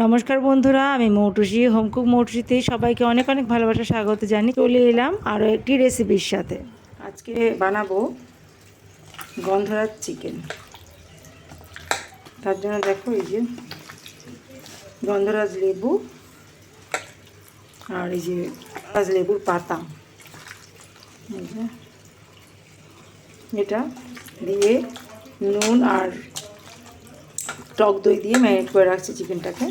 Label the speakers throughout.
Speaker 1: নমস্কার বন্ধুরা, আমি মৌটুসি হোমকুক মৌটুসিতে সবাইকে অনেক অনেক ভালোবাসা, স্বাগত জানি চলে এলাম আরও একটি রেসিপির সাথে। আজকে বানাবো গন্ধরাজ চিকেন। তার জন্য দেখো এই যে গন্ধরাজ লেবু আর এই যে গন্ধরাজ লেবুর পাতা। এটা দিয়ে নুন আর টক দই দিয়ে ম্যারিনেট করে রাখছি চিকেনটাকে।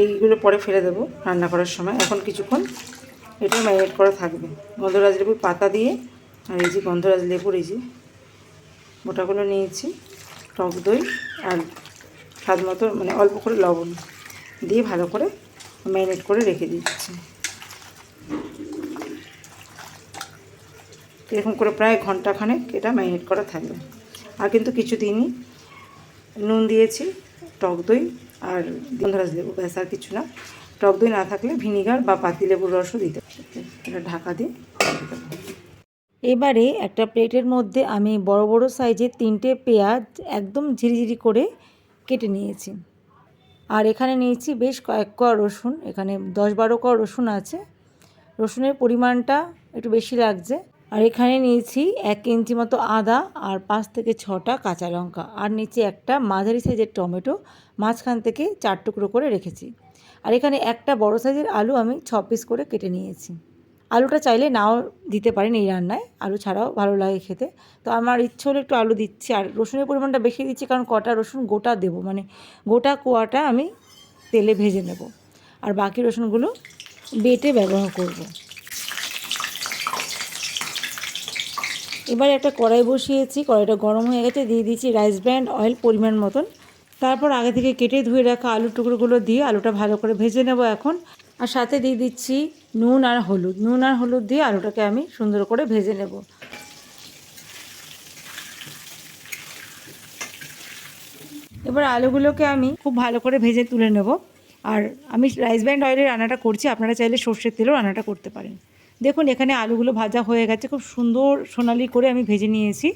Speaker 1: এইগুলো পরে ফেলে দেবো রান্না করার সময়। এখন কিছুক্ষণ এটা ম্যারিনেট করা থাকবে। গন্ধরাজ লেবুর পাতা দিয়ে আর এই যে গন্ধরাজ লেবুর এই যে গোটাগুলো নিয়েছি, টক দই আর স্বাদ মতো মানে অল্প করে লবণ দিয়ে ভালো করে ম্যারিনেট করে রেখে দিচ্ছি। এরকম করে প্রায় ঘন্টাখানেক এটা ম্যারিনেট করা থাকবে। আর কিন্তু কিছু দিনই নুন দিয়েছি, টক দই আর গন্ধরাজ লেবু, ব্যাস আর কিছু না। টক দই না থাকলে ভিনিগার বা পাতিলেবুর রসও দিতে এটা ঢাকা দিয়ে এবারে একটা প্লেটের মধ্যে আমি বড় বড় সাইজের তিনটে পেঁয়াজ একদম ঝিরিঝিরি করে কেটে নিয়েছি। আর এখানে নিয়েছি বেশ কয়েক কোয়া রসুন, এখানে দশ বারো কোয়া রসুন আছে। রসুনের পরিমাণটা একটু বেশি লাগছে। আর এখানে নিয়েছি এক ইঞ্চি মতো আদা আর পাঁচ থেকে ছটা কাঁচা লঙ্কা। আর নিচে একটা মাঝারি সাইজের টমেটো, মাঝখান থেকে চার টুকরো করে রেখেছি। আর এখানে একটা বড় সাইজের আলু আমি ছ পিস করে কেটে নিয়েছি। আলুটা চাইলে নাও দিতে পারেন এই রান্নায়, আলু ছাড়াও ভালো লাগে খেতে। তো আমার ইচ্ছে হলে একটু আলু দিচ্ছি, আর রসুনের পরিমাণটা বেশি দিচ্ছি, কারণ কটা রসুন গোটা দেবো মানে গোটা কোয়াটা আমি তেলে ভেজে নেব। আর বাকি রসুনগুলো বেটে ব্যবহার করব। এবার একটা কড়াই বসিয়েছি, কড়াইটা গরম হয়ে গেছে, দিয়ে দিয়েছি রাইস ব্র্যান্ড অয়েল পরিমাণ মতন। তারপর আগে থেকে কেটে ধুয়ে রাখা আলুর টুকরোগুলো দিয়ে আলুটা ভালো করে ভেজে নেব এখন। আর সাথে দিয়ে দিচ্ছি নুন আর হলুদ। নুন আর হলুদ দিয়ে আলুটাকে আমি সুন্দর করে ভেজে নেব। এবার আলুগুলোকে আমি খুব ভালো করে ভেজে তুলে নেব। আর আমি রাইস ব্র্যান্ড অয়েলে রান্নাটা করছি, আপনারা চাইলে সর্ষের তেলেও রান্নাটা করতে পারেন। দেখুন, এখানে আলুগুলো ভাজা হয়ে গেছে। খুব সুন্দর সোনালি করে আমি ভেজে নিয়েছি।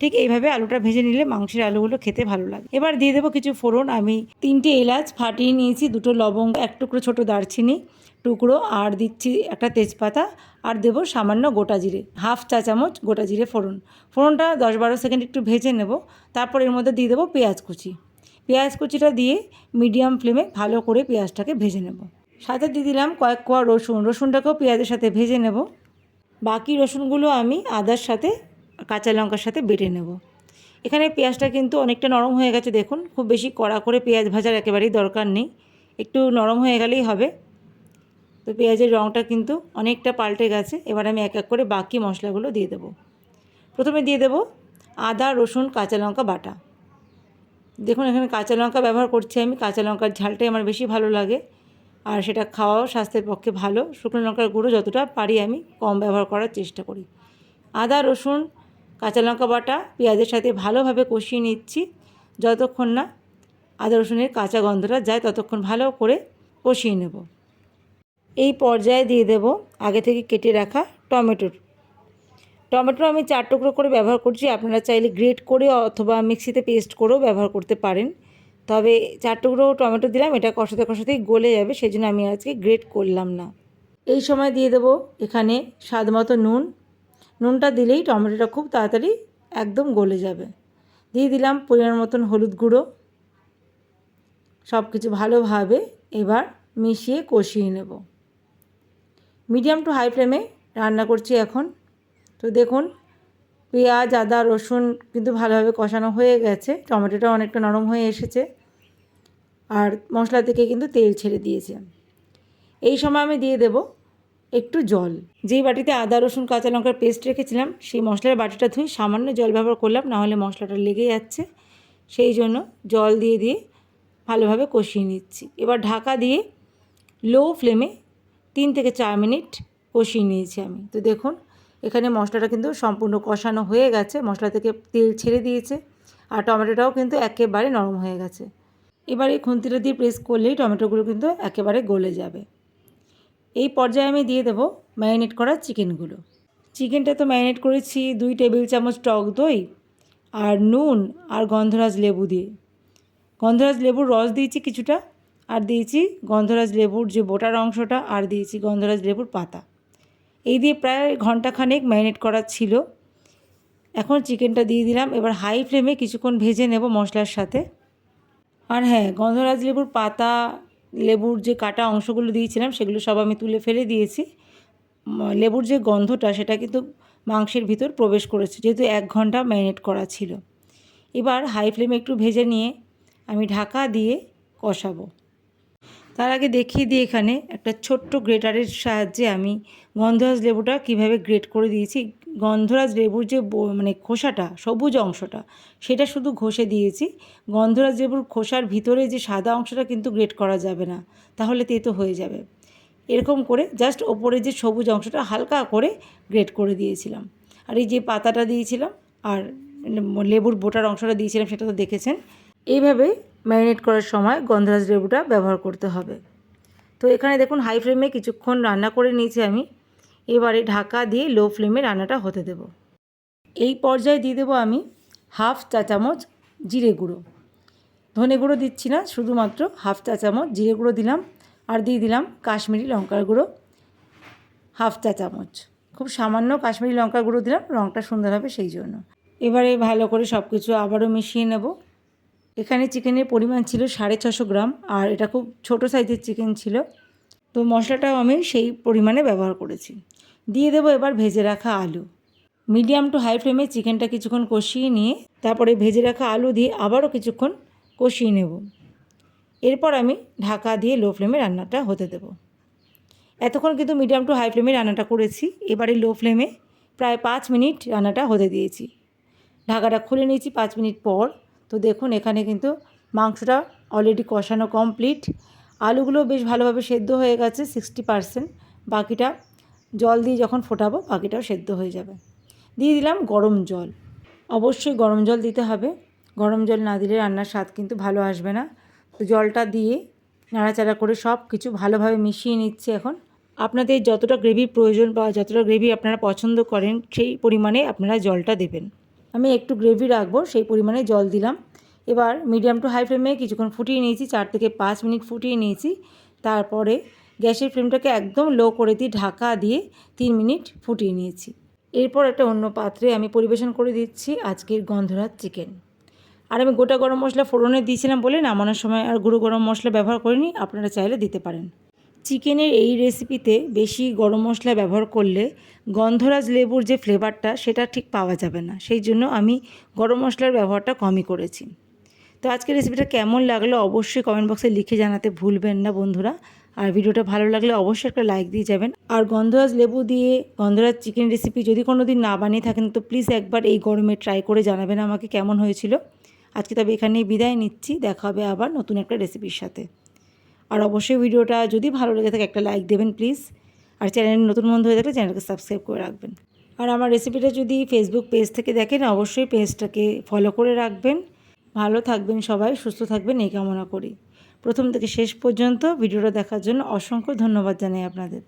Speaker 1: ঠিক এইভাবে আলুটা ভেজে নিলে মাংসের আলুগুলো খেতে ভালো লাগে। এবার দিয়ে দেবো কিছু ফোড়ন। আমি তিনটে এলাচ ফাটিয়ে নিয়েছি, দুটো লবঙ্গ, এক টুকরো ছোটো দারচিনি টুকরো, আর দিচ্ছি একটা তেজপাতা, আর দেবো সামান্য গোটা জিরে, হাফ চা চামচ গোটা জিরে ফোড়ন। ফোড়নটা দশ বারো সেকেন্ড একটু ভেজে নেব। তারপর এর মধ্যে দিয়ে দেবো পেঁয়াজ কুচি। পেঁয়াজ কুচিটা দিয়ে মিডিয়াম ফ্লেমে ভালো করে পেঁয়াজটাকে ভেজে নেব। সাথে দিয়ে দিলাম কয়েক কোয়া রসুন। রসুনটাকেও পেঁয়াজের সাথে ভেজে নেব। বাকি রসুনগুলো আমি আদার সাথে কাঁচা লঙ্কার সাথে বেটে নেব। এখানে পেঁয়াজটা কিন্তু অনেকটা নরম হয়ে গেছে দেখুন। খুব বেশি কড়া করে পেঁয়াজ ভাজার একেবারেই দরকার নেই। একটু নরম হয়ে গেলেই হবে। তো পেঁয়াজের রঙটা কিন্তু অনেকটা পাল্টে গেছে। এবার আমি এক এক করে বাকি মশলাগুলো দিয়ে দেবো। প্রথমে দিয়ে দেবো আদা, রসুন, কাঁচা লঙ্কা বাটা। দেখুন এখানে কাঁচা লঙ্কা ব্যবহার করছি আমি। কাঁচা লঙ্কার ঝালটাই আমার বেশি ভালো লাগে। আর সেটা খাওয়াও স্বাস্থ্যের পক্ষে ভালো। শুকনো লঙ্কার গুঁড়ো যতটা পারি আমি কম ব্যবহার করার চেষ্টা করি। আদা, রসুন, কাঁচা লঙ্কা বাটা পেঁয়াজের সাথে ভালোভাবে কষিয়ে নিচ্ছি। যতক্ষণ না আদা, রসুনের কাঁচা গন্ধটা যায়, ততক্ষণ ভালো করে কষিয়ে নেব। এই পর্যায়ে দিয়ে দেব আগে থেকে কেটে রাখা টমেটোর। টমেটো আমি চার টুকরো করে ব্যবহার করছি। আপনারা চাইলে গ্রেট করে অথবা মিক্সিতে পেস্ট করেও ব্যবহার করতে পারেন। তবে চার টুকরো টমেটো দিলাম, এটা কষাতে কষাতেই গলে যাবে সেই জন্য আমি আজকে গ্রেট করলাম না। এই সময় দিয়ে দেবো এখানে স্বাদ মতো নুন। নুনটা দিলেই টমেটোটা খুব তাড়াতাড়ি একদম গলে যাবে। দিয়ে দিলাম পরিমাণ মতন হলুদ গুঁড়ো। সব কিছু ভালোভাবে এবার মিশিয়ে কষিয়ে নেব। মিডিয়াম টু হাই ফ্লেমে রান্না করছি এখন। তো দেখুন পেঁয়াজ, আদা, রসুন কিন্তু ভালোভাবে কষানো হয়ে গেছে। টমেটোটা অনেকটা নরম হয়ে এসেছে। আর মশলা থেকে কিন্তু তেল ছেড়ে দিয়েছে এই সময় আমি দিয়ে দেব একটু জল। যেই বাটিতে আদা, রসুন, কাঁচা লঙ্কার পেস্ট রেখেছিলাম, সেই মশলার বাটিটা ধুই সামান্য জল ব্যবহার করলাম নাহলে মশলাটা লেগে যাচ্ছে। সেই জন্য জল দিয়ে দিয়ে ভালোভাবে কষিয়ে নিচ্ছি। এবার ঢাকা দিয়ে লো ফ্লেমে তিন থেকে চার মিনিট কষিয়ে নিয়েছি আমি। তো দেখুন এখানে মশলাটা কিন্তু সম্পূর্ণ কষানো হয়ে গেছে। মশলা থেকে তেল ছেড়ে দিয়েছে আর টমেটোটাও কিন্তু একেবারে নরম হয়ে গেছে। এবার এই খুন্তিটা দিয়ে প্রেস করলেই টমেটোগুলো কিন্তু একেবারে গলে যাবে। এই পর্যায়ে আমি দিয়ে দেবো ম্যারিনেট করা চিকেনগুলো চিকেনটা তো ম্যারিনেট করেছি দুই টেবিল চামচ টক দই আর নুন আর গন্ধরাজ লেবু দিয়ে। গন্ধরাজ লেবুর রস দিয়েছি কিছুটা আর দিয়েছি গন্ধরাজ লেবুর যে বোটার অংশটা আর দিয়েছি গন্ধরাজ লেবুর পাতা। এই দিয়ে প্রায় ঘন্টাখানেক ম্যারিনেট করা ছিল। এখন চিকেনটা দিয়ে দিলাম। এবার হাই ফ্লেমে কিছুক্ষণ ভেজে নেব মশলার সাথে। আর হ্যাঁ গন্ধরাজ লেবুর পাতা, লেবুর যে কাটা অংশগুলো দিয়েছিলাম, সেগুলো সব আমি তুলে ফেলে দিয়েছি। লেবুর যে গন্ধটা, সেটা কিন্তু মাংসের ভিতর প্রবেশ করেছে, যেহেতু এক ঘণ্টা ম্যারিনেট করা ছিল। এবার হাই ফ্লেমে একটু ভেজে নিয়ে আমি ঢাকা দিয়ে কষাবো। তার আগে দেখিয়ে দিই এখানে একটা ছোট্ট গ্রেটারের সাহায্যে আমি গন্ধরাজ লেবুটা কীভাবে গ্রেট করে দিয়েছি। গন্ধরাজ লেবুর যে মানে খোসাটা, সবুজ অংশটা, সেটা শুধু ঘষে দিয়েছি। গন্ধরাজ লেবুর খোসার ভিতরে যে সাদা অংশটা কিন্তু গ্রেট করা যাবে না, তাহলে তেতো হয়ে যাবে। এরকম করে জাস্ট ওপরে যে সবুজ অংশটা হালকা করে গ্রেট করে দিয়েছিলাম। আর এই যে পাতাটা দিয়েছিলাম, আর লেবুর বোটার অংশটা দিয়েছিলাম, সেটা তো দেখেছেন। এইভাবে ম্যারিনেট করার সময় গন্ধরাজ লেবুটা ব্যবহার করতে হবে। তো এখানে দেখুন হাই ফ্লেমে কিছুক্ষণ রান্না করে নিয়েছি আমি। এবারে ঢাকা দিয়ে লো ফ্লেমে রান্নাটা হতে দেব। এই পর্যায়ে দিয়ে দেবো আমি হাফ চা চামচ জিরে গুঁড়ো। ধনে গুঁড়ো দিচ্ছি না, শুধুমাত্র হাফ চা চামচ জিরে গুঁড়ো দিলাম আর দিয়ে দিলাম কাশ্মীরি লঙ্কার গুঁড়ো হাফ চা চামচ। খুব সামান্য কাশ্মীরি লঙ্কার গুঁড়ো দিলাম রঙটা সুন্দর হবে সেই জন্য। এবারে ভালো করে সব কিছু আবারও মিশিয়ে নেব। এখানে চিকেনের পরিমাণ ছিল সাড়ে ছশো গ্রাম, আর এটা খুব ছোট সাইজের চিকেন ছিল। তো মশলাটাও আমি সেই পরিমাণে ব্যবহার করেছি। দিয়ে দেবো এবার ভেজে রাখা আলু। মিডিয়াম টু হাই ফ্লেমে চিকেনটা কিছুক্ষণ কষিয়ে নিয়ে, তারপরে ভেজে রাখা আলু দিয়ে আবারও কিছুক্ষণ কষিয়ে নেব। এরপর আমি ঢাকা দিয়ে লো ফ্লেমে রান্নাটা হতে দেবো। এতক্ষণ কিন্তু মিডিয়াম টু হাই ফ্লেমে রান্নাটা করেছি। এবারে লো ফ্লেমে প্রায় পাঁচ মিনিট রান্নাটা হতে দিয়েছি। ঢাকাটা খুলে নিয়েছি পাঁচ মিনিট পর। তো দেখুন, এখানে কিন্তু মাংসটা অলরেডি কষানো কমপ্লিট আলুগুলো বেশ ভালোভাবে সেদ্ধ হয়ে গেছে সিক্সটি পারসেন্ট বাকিটা জল দিয়ে যখন ফোটাবো, বাকিটাও সেদ্ধ হয়ে যাবে। দিয়ে দিলাম গরম জল। অবশ্যই গরম জল দিতে হবে। গরম জল না দিলে রান্নার স্বাদ কিন্তু ভালো আসবে না। তো জলটা দিয়ে নাড়াচাড়া করে সব কিছু ভালোভাবে মিশিয়ে নিচ্ছি এখন। আপনাদের যতটা গ্রেভির প্রয়োজন বা যতটা গ্রেভি আপনারা পছন্দ করেন, সেই পরিমাণে আপনারা জলটা দেবেন। আমি একটু গ্রেভি রাখব, সেই পরিমাণে জল দিলাম। এবার মিডিয়াম টু হাই ফ্লেমে কিছুক্ষণ ফুটিয়ে নিয়েছি, চার থেকে পাঁচ মিনিট ফুটিয়ে নিয়েছি। তারপরে গ্যাসের ফ্লেমটাকে একদম লো করে দিয়ে, ঢাকা দিয়ে তিন মিনিট ফুটিয়ে নিয়েছি। এরপর একটা অন্য পাত্রে আমি পরিবেশন করে দিচ্ছি আজকের গন্ধরাজ চিকেন। আর আমি গোটা গরম মশলা ফোড়নে দিয়েছিলাম বলে নামানোর সময় আর গুঁড়ো গরম মশলা ব্যবহার করিনি, আপনারা চাইলে দিতে পারেন। চিকেনের এই রেসিপিতে বেশি গরম মশলা ব্যবহার করলে গন্ধরাজ লেবুর যে ফ্লেভারটা সেটা ঠিক পাওয়া যাবে না। সেই জন্য আমি গরম মশলার ব্যবহারটা কমই করেছি। তো আজকের রেসিপিটা কেমন লাগল অবশ্যই কমেন্ট বক্সে লিখে জানাতে ভুলবেন না বন্ধুরা। আর ভিডিওটা ভালো লাগলে অবশ্যই একটা লাইক দিয়ে যাবেন। আর গন্ধরাজ লেবু দিয়ে গন্ধরাজ চিকেন রেসিপি যদি কোনো দিন না বানিয়ে থাকেন, তো প্লিজ একবার এই গরমে ট্রাই করে জানাবেন আমাকে কেমন হয়েছিল। আজকে তবে এখানেই বিদায় নিচ্ছি। দেখা হবে আবার নতুন একটা রেসিপির সাথে। আর অবশ্যই ভিডিওটা যদি ভালো লেগে থাকে একটা লাইক দেবেন প্লিজ আর চ্যানেল নতুন বন্ধু হয়ে থাকলে চ্যানেলকে সাবস্ক্রাইব করে রাখবেন। আর আমার রেসিপিটা যদি ফেসবুক পেজ থেকে দেখেন, অবশ্যই পেজটাকে ফলো করে রাখবেন। ভালো থাকবেন সবাই, সুস্থ থাকবেন, এই কামনা করি। প্রথম থেকে শেষ পর্যন্ত ভিডিওটা দেখার জন্য অসংখ্য ধন্যবাদ জানাই আপনাদের।